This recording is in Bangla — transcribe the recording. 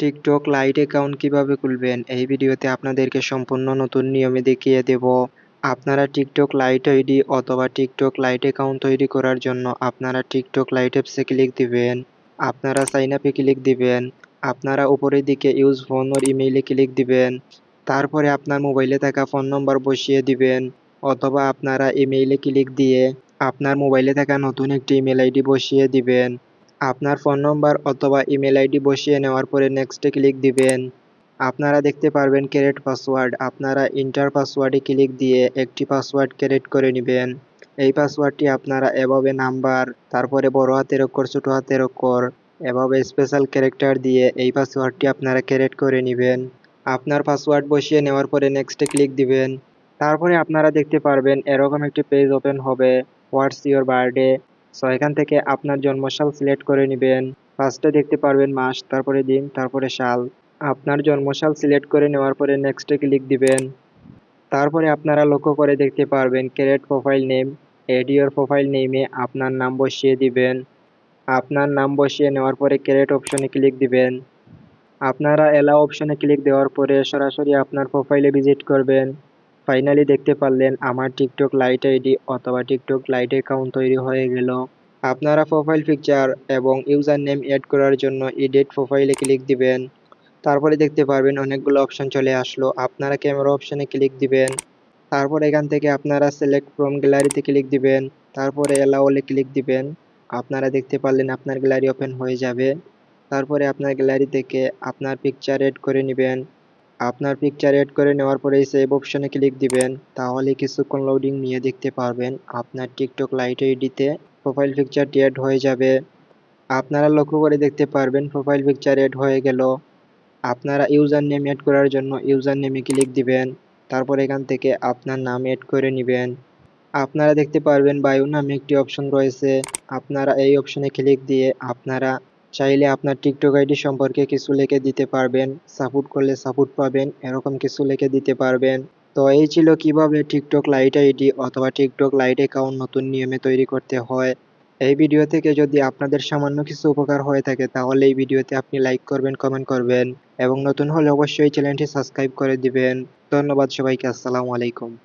টিকটক লাইট অ্যাকাউন্ট কীভাবে খুলবেন? এই ভিডিওতে আপনাদেরকে সম্পূর্ণ নতুন নিয়মে দেখিয়ে দেব। আপনারা টিকটক লাইট আইডি অথবা টিকটক লাইট অ্যাকাউন্ট তৈরি করার জন্য আপনারা টিকটক লাইট অ্যাপসে ক্লিক দিবেন। আপনারা সাইন আপে ক্লিক দিবেন। আপনারা উপরের দিকে ইউজ ফোন ওর ইমেইলে ক্লিক দিবেন। তারপরে আপনার মোবাইলে থাকা ফোন নম্বর বসিয়ে দিবেন অথবা আপনারা ইমেইলে ক্লিক দিয়ে আপনার মোবাইলে থাকা নতুন একটি ইমেল আইডি বসিয়ে দিবেন। আপনার ফোন নম্বর অথবা ইমেল আইডি বসিয়ে নেওয়ার পরে নেক্সটে ক্লিক দিবেন। আপনারা দেখতে পারবেন ক্যারেট পাসওয়ার্ড। আপনারা ইন্টার পাসওয়ার্ডে ক্লিক দিয়ে একটি পাসওয়ার্ড ক্যারেট করে নেবেন। এই পাসওয়ার্ডটি আপনারা এভাবে নাম্বার, তারপরে বড় হাতের অক্ষর, ছোট হাতের অক্ষর, এভাবে স্পেশাল ক্যারেক্টার দিয়ে এই পাসওয়ার্ডটি আপনারা ক্যারেট করে নেবেন। আপনার পাসওয়ার্ড বসিয়ে নেওয়ার পরে নেক্সটে ক্লিক দিবেন। তারপরে আপনারা দেখতে পারবেন এরকম একটি পেজ ওপেন হবে। হোয়াটস ইওর বার্থডে সো এখান থেকে আপনার জন্মসাল সিলেক্ট করে নেবেন। ফার্স্টে দেখতে পারবেন মাস, তারপরে দিন, তারপরে সাল। আপনার জন্মসাল সিলেক্ট করে নেওয়ার পরে নেক্সটে ক্লিক দিবেন। তারপরে আপনারা লক্ষ্য করে দেখতে পারবেন caret profile name add your profile নেমে আপনার নাম বসিয়ে দিবেন। আপনার নাম বসিয়ে নেওয়ার পরে ক্যারেট অপশনে ক্লিক দিবেন। আপনারা এলাও অপশনে ক্লিক দেওয়ার পরে সরাসরি আপনার প্রোফাইলে ভিজিট করবেন। ফাইনালি দেখতে পারলেন আমার টিকটক লাইট আইডি অথবা টিকটক লাইট অ্যাকাউন্ট তৈরি হয়ে গেল। আপনারা প্রোফাইল পিকচার এবং ইউজার নেম অ্যাড করার জন্য এডিট প্রোফাইলে ক্লিক দিবেন। তারপরে দেখতে পারবেন অনেকগুলো অপশন চলে আসলো। আপনারা ক্যামেরা অপশনে ক্লিক দিবেন। তারপর এখান থেকে আপনারা সিলেক্ট ফ্রম গ্যালারিতে ক্লিক দিবেন। তারপরে অ্যালাওলে ক্লিক দিবেন। আপনারা দেখতে পারলেন আপনার গ্যালারি ওপেন হয়ে যাবে। তারপরে আপনার গ্যালারি থেকে আপনার পিকচার এড করে নেবেন। আপনার পিকচার এড করে নেওয়ার পরে সেভ অপশনে ক্লিক দিবেন। তাহলে কিছুক্ষণ লোডিং নিয়ে দেখতে পারবেন। আপনার টিকটক লাইট আইডিতে প্রোফাইল পিকচারটি অ্যাড হয়ে যাবে। আপনারা লক্ষ্য করে দেখতে পারবেন প্রোফাইল পিকচার এড হয়ে গেল। আপনারা ইউজার নেম অ্যাড করার জন্য ইউজার নেমে ক্লিক দিবেন। তারপর এখান থেকে আপনার নাম অ্যাড করে নেবেন। আপনারা দেখতে পারবেন বায়ু নামে একটি অপশন রয়েছে। আপনারা এই অপশনে ক্লিক দিয়ে আপনারা চাইলে আপনার টিকটক আইডি সম্পর্কে কিছু লিখে দিতে পারবেন, সাপোর্ট করলে সাপোর্ট পাবেন, এরকম কিছু লিখে দিতে পারবেন। তো এই ছিল কীভাবে টিকটক লাইট আইডি অথবা টিকটক লাইট অ্যাকাউন্ট নতুন নিয়মে তৈরি করতে হয়। এই ভিডিও থেকে যদি আপনাদের সামান্য কিছু উপকার হয়ে থাকে, তাহলে এই ভিডিওতে আপনি লাইক করবেন, কমেন্ট করবেন এবং নতুন হলে অবশ্যই চ্যানেলটি সাবস্ক্রাইব করে দিবেন। ধন্যবাদ সবাইকে, আসসালামু আলাইকুম।